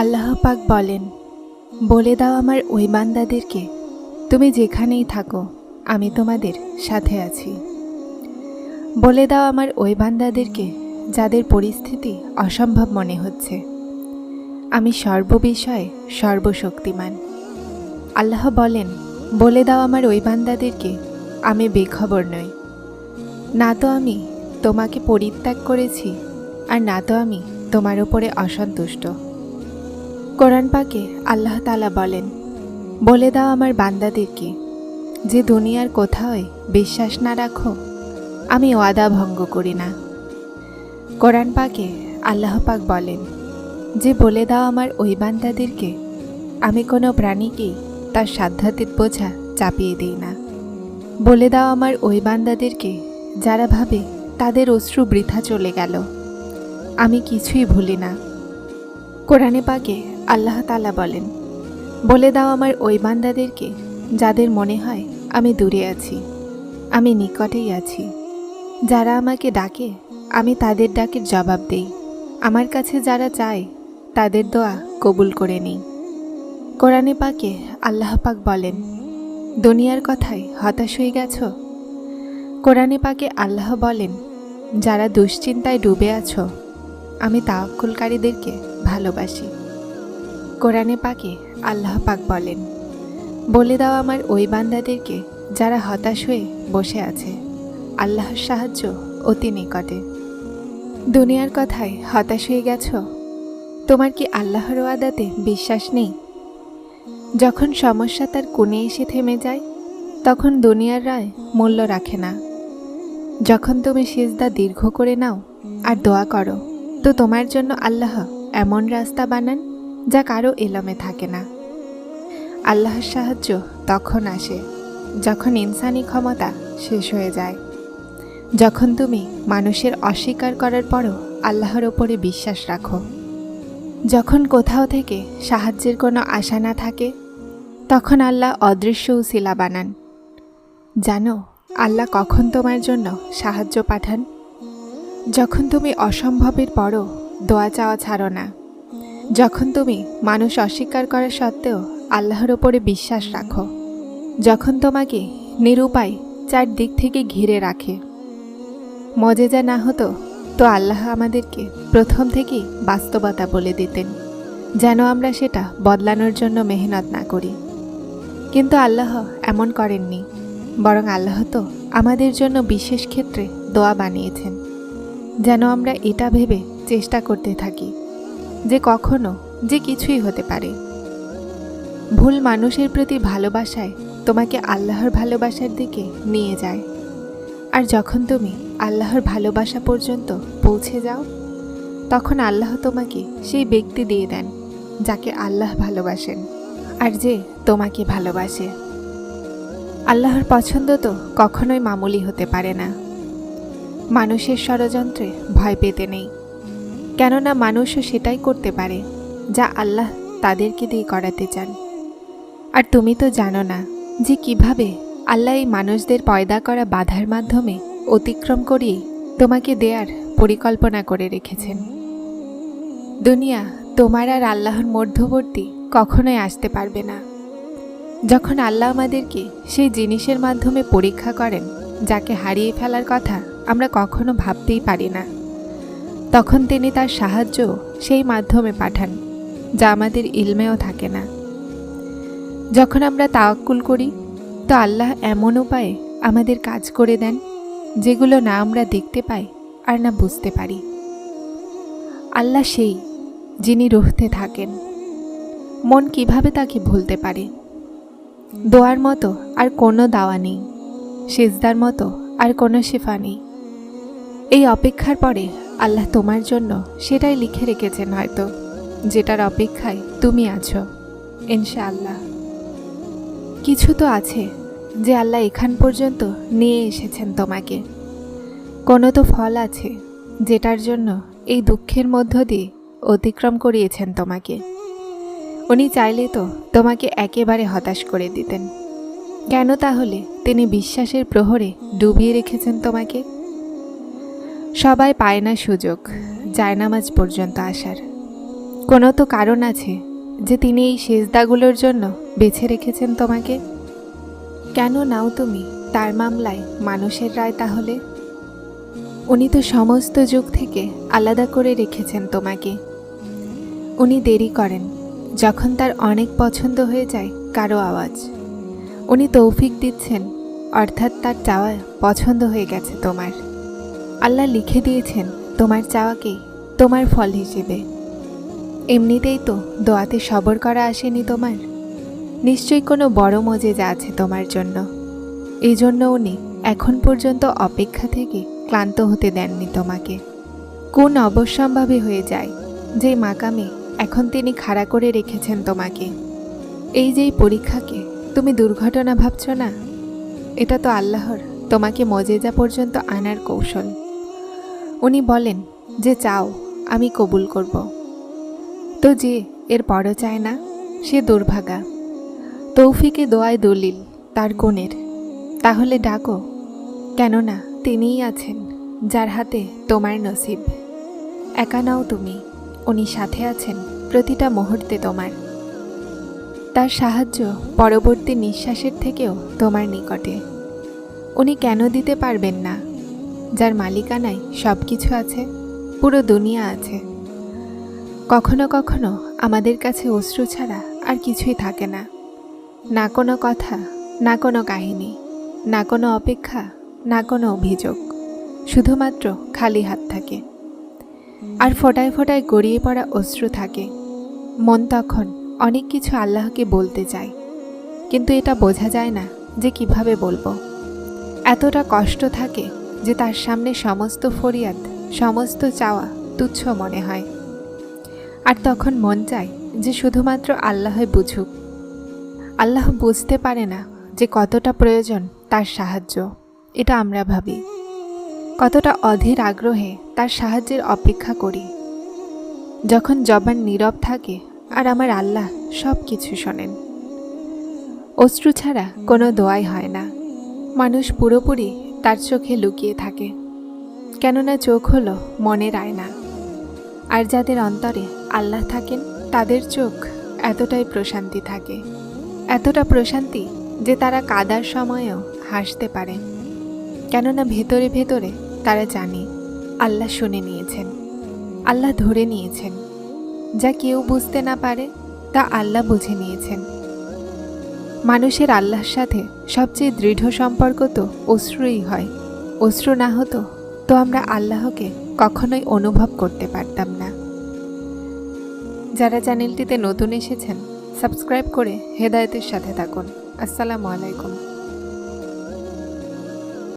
আল্লাহ পাক বলেন, বলে দাও আমার ওই বান্দাদেরকে তুমি যেখানেই থাকো, আমি তোমাদের সাথে আছি। বলে দাও আমার ওই বান্দাদেরকে যাদের পরিস্থিতি অসম্ভব মনে হচ্ছে। আমি সর্ববিষয়ে সর্বশক্তিমান। আল্লাহ বলেন, বলে দাও আমার ওই বান্দাদেরকে আমি বেখবর নই। না তো আমি তোমাকে পরিত্যাগ করেছি, আর না তো আমি তোমার ওপরে অসন্তুষ্ট। কোরআন পাকে আল্লাহ তালা বলেন, বলে দাও আমার বান্দাদেরকে, যে দুনিয়ার কোথাও বিশ্বাস না রাখো, আমি ওয়াদা ভঙ্গ করি না। কোরআন পাকে আল্লাহ পাক বলেন, যে বলে দাও আমার ওই বান্দাদেরকে, আমি কোনো প্রাণীকেই তার সাধ্যাতীত বোঝা চাপিয়ে দিই না। বলে দাও আমার ওই বান্দাদেরকে, যারা ভাবে তাদের অশ্রু বৃথা চলে গেল, আমি কিছুই ভুলি না। কোরআনে পাকে আল্লাহ তালা বলেন, বলে দাও আমার ওই বান্দাদেরকে যাদের মনে হয় আমি দূরে আছি, আমি নিকটেই আছি। যারা আমাকে ডাকে, আমি তাদের ডাকের জবাব দেই। আমার কাছে যারা চায়, তাদের দোয়া কবুল করে নিই। কোরআনে পাকে আল্লাহ পাক বলেন, দুনিয়ার কথায় হতাশ হয়ে গেছ? কোরআনে পাকে আল্লাহ বলেন, যারা দুশ্চিন্তায় ডুবে আছো, আমি তাওয়াক্কুলকারীদেরকে ভালোবাসি। কোরআনে পাকে আল্লাহ পাক বলেন, বলে দাও আমার ওই বান্দাদেরকে যারা হতাশ হয়ে বসে আছে, আল্লাহর সাহায্য অতি নিকটে। দুনিয়ার কথায় হতাশ হয়ে গেছ? তোমার কি আল্লাহর ওয়াদাতে বিশ্বাস নেই? যখন সমস্যা তার কোণে এসে থেমে যায়, তখন দুনিয়ার রায় মূল্য রাখে না। যখন তুমি সিজদা দীর্ঘ করে নাও আর দোয়া করো, তো তোমার জন্য আল্লাহ এমন রাস্তা বানান যা কারও এলমে থাকে না। আল্লাহর সাহায্য তখন আসে, যখন ইনসানি ক্ষমতা শেষ হয়ে যায়। যখন তুমি মানুষের অস্বীকার করার পরও আল্লাহর ওপরে বিশ্বাস রাখো। যখন কোথাও থেকে সাহায্যের কোনো আশা না থাকে, তখন আল্লাহ অদৃশ্য উসিলা বানান। জানো, আল্লাহ কখন তোমার জন্য সাহায্য পাঠান? যখন তুমি অসম্ভবের পরও দোয়া চাওয়া ছাড়ো না। যখন তুমি মানুষ অস্বীকার করা সত্ত্বেও আল্লাহর ওপরে বিশ্বাস রাখো, যখন তোমাকে নিরুপায় চারদিক থেকে ঘিরে রাখে। মজেজা না হতো তো আল্লাহ আমাদেরকে প্রথম থেকেই বাস্তবতা বলে দিতেন, যেন আমরা সেটা বদলানোর জন্য মেহনত না করি। কিন্তু আল্লাহ এমন করেননি, বরং আল্লাহ তো আমাদের জন্য বিশেষ ক্ষেত্রে দোয়া বানিয়েছেন, যেন আমরা এটা ভেবে চেষ্টা করতে থাকি। যে কখনো, যে কিছুই হতে পারে। ভুল মানুষের প্রতি ভালোবাসায় তোমাকে আল্লাহর ভালোবাসার দিকে নিয়ে যায়। আর যখন তুমি আল্লাহর ভালোবাসা পর্যন্ত পৌঁছে যাও, তখন আল্লাহ তোমাকে সেই ব্যক্তি দিয়ে দেন, যাকে আল্লাহ ভালোবাসেন, আর যে তোমাকে ভালোবাসে। আল্লাহর পছন্দ তো কখনোই মামুলি হতে পারে না। মানুষের ষড়যন্ত্রে ভয় পেতে নেই। কেননা মানুষও সেটাই করতে পারে, যা আল্লাহ তাদেরকে দিয়ে করাতে চান। আর তুমি তো জানো না যে কীভাবে আল্লাহ এই মানুষদের পয়দা করা বাধার মাধ্যমে অতিক্রম করিয়ে তোমাকে দেয়ার পরিকল্পনা করে রেখেছেন। দুনিয়া তোমার আর আল্লাহর মধ্যবর্তী কখনোই আসতে পারবে না। যখন আল্লাহ আমাদেরকে সেই জিনিসের মাধ্যমে পরীক্ষা করেন, যাকে হারিয়ে ফেলার কথা আমরা কখনো ভাবতেই পারি না। তখন তিনি তার সাহায্য সেই মাধ্যমে পাঠান, যা আমাদের ইলমেও থাকে না। যখন আমরা তাওয়াক্কুল করি, তো আল্লাহ এমন উপায়ে আমাদের কাজ করে দেন, যেগুলো না আমরা দেখতে পাই আর না বুঝতে পারি। আল্লাহ সেই, যিনি রুহতে থাকেন। মন কীভাবে তাকে ভুলতে পারে? দোয়ার মতো আর কোনো দাওয়া নেই, সেজদার মতো আর কোনো শেফা নেই। এই অপেক্ষার পরে আল্লাহ তোমার জন্য সেটাই লিখে রেখেছেন হয়তো, যেটার অপেক্ষায় তুমি আছো, ইনশাআল্লাহ। কিছু তো আছে যে আল্লাহ এখান পর্যন্ত নিয়ে এসেছেন তোমাকে। কোনো তো ফল আছে যেটার জন্য এই দুঃখের মধ্য দিয়ে অতিক্রম করিয়েছেন তোমাকে। উনি চাইলে তো তোমাকে একেবারে হতাশ করে দিতেন। কেন তাহলে তিনি বিশ্বাসের প্রহরে ডুবিয়ে রেখেছেন তোমাকে? সবাই পায় না সুযোগ জায়নামাজ পর্যন্ত আসার। কোনো তো কারণ আছে যে তিনি এই সেজদাগুলোর জন্য বেছে রেখেছেন তোমাকে? কেন নাও তুমি তার মামলায় মানুষের রায় তাহলে? উনি তো সমস্ত যুগ থেকে আলাদা করে রেখেছেন তোমাকে। উনি দেরি করেন, যখন তার অনেক পছন্দ হয়ে যায় কারও আওয়াজ। উনি তৌফিক দিচ্ছেন, অর্থাৎ তার চাওয়া পছন্দ হয়ে গেছে তোমার। আল্লাহ লিখে দিয়েছেন, তোমার চাওয়াকেই তোমার ফল হিসেবে। এমনিতেই তো দোয়াতে সবর করা আসেনি তোমার। নিশ্চয়ই কোনো বড় মজেজা আছে তোমার জন্য। এই জন্য উনি এখন পর্যন্ত অপেক্ষা থেকে ক্লান্ত হতে দেননি তোমাকে। কোন অবশ্যম্ভাবী হয়ে যায় যে মাকামে এখন তিনি খাড়া করে রেখেছেন তোমাকে। এই যে এই পরীক্ষাকে তুমি দুর্ঘটনা ভাবছ না? এটা তো আল্লাহর, তোমাকে মজেজা পর্যন্ত আনার কৌশল। উনি বলেন যে, চাও, আমি কবুল করব। তো যে, এর পরও চায় না, সে দুর্ভাগা। তৌফিকে দোয়ায় দলিল তার গুণের। তাহলে ডাকো, কেননা তিনিই আছেন যার হাতে তোমার নসিব। একা নাও তুমি, উনি সাথে আছেন প্রতিটা মুহূর্তে তোমার। তার সাহায্য পরবর্তী নিঃশ্বাসের থেকেও তোমার নিকটে। উনি কেন দিতে পারবেন না? যার মালিকানায় সব কিছু আছে, পুরো দুনিয়া আছে। কখনো কখনো আমাদের কাছে অশ্রু ছাড়া আর কিছুই থাকে না। না কোনো কথা, না কোনো কাহিনী, না কোনো অপেক্ষা, না কোনো অভিযোগ, শুধুমাত্র খালি হাত থাকে। আর ফোটায় ফোটায় গড়িয়ে পড়া অশ্রু থাকে। মন তখন অনেক কিছু আল্লাহকে বলতে চায়, কিন্তু এটা বোঝা যায় না যে কীভাবে বলব। এতটা কষ্ট থাকে যে তার সামনে সমস্ত ফরিয়াদ, সমস্ত চাওয়া তুচ্ছ মনে হয়। আর তখন মন চায় যে শুধুমাত্র আল্লাহই বুঝুক। আল্লাহ বুঝতে পারে না যে কতটা প্রয়োজন তার সাহায্য, এটা আমরা ভাবি। কতটা অধীর আগ্রহে তার সাহায্যের অপেক্ষা করি। যখন জবান নীরব থাকে আর আমার আল্লাহ সব কিছু শোনেন। অশ্রু ছাড়া কোনো দোয়াই হয় না। মানুষ পুরোপুরি তার চোখে লুকিয়ে থাকে। কেননা চোখ হলো মনের আয়না। আর যাদের অন্তরে আল্লাহ থাকেন, তাদের চোখ এতটাই প্রশান্তি থাকে। এতটা প্রশান্তি যে তারা কাদার সময়েও হাসতে পারে। কেননা ভেতরে ভেতরে তারা জানে, আল্লাহ শুনে নিয়েছেন। আল্লাহ ধরে নিয়েছেন। যা কেউ বুঝতে না পারে, তা আল্লাহ বুঝে নিয়েছেন। মানুষের আল্লাহর সাথে সবচেয়ে দৃঢ় সম্পর্ক তো অশ্রুই হয়। অশ্রু না হতো তো আমরা আল্লাহকে কখনোই অনুভব করতে পারতাম না। যারা চ্যানেলটিতে নতুন এসেছেন, সাবস্ক্রাইব করে হেদায়তের সাথে থাকুন। আসসালামু আলাইকুম।